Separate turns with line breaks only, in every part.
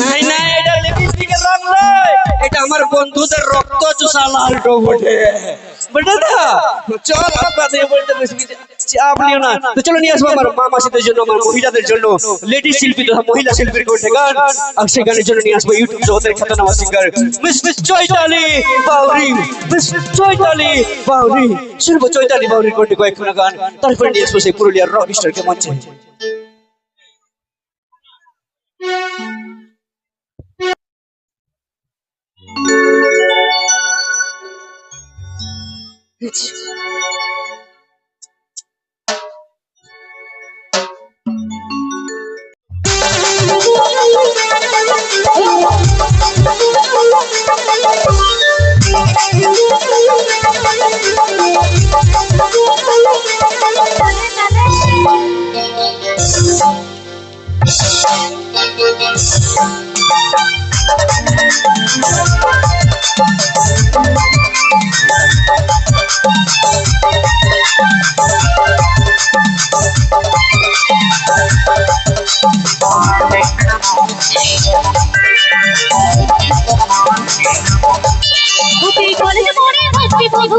নাই নাই, এটা রং নয় এটা আমার বন্ধুদের রক্ত চুষা লাল না চল বলতে না। তো চলো নিয়ে আসব আমার জন্য, আমার মহিলাদের জন্য। লেডি শিল্পী তথা মহিলা শিল্পীর কণ্ঠে গান। আর সেই গানের জন্য নিয়ে আসব YouTube singer miss miss Chaitali Bauri miss miss Chaitali Bauri. শুনব চৈতালি বাউরির কণ্ঠে কয়েকখানা গান। তারপরে নিয়ে আসব সেই পুরুলিয়ার রক স্টারকে মঞ্চে।
哎 呀！তুই কলেজে পড়ে ভাসবি বধু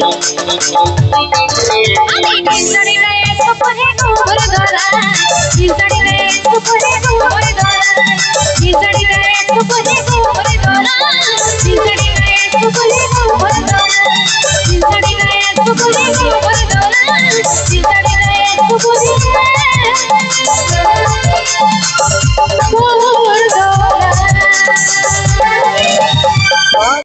Oh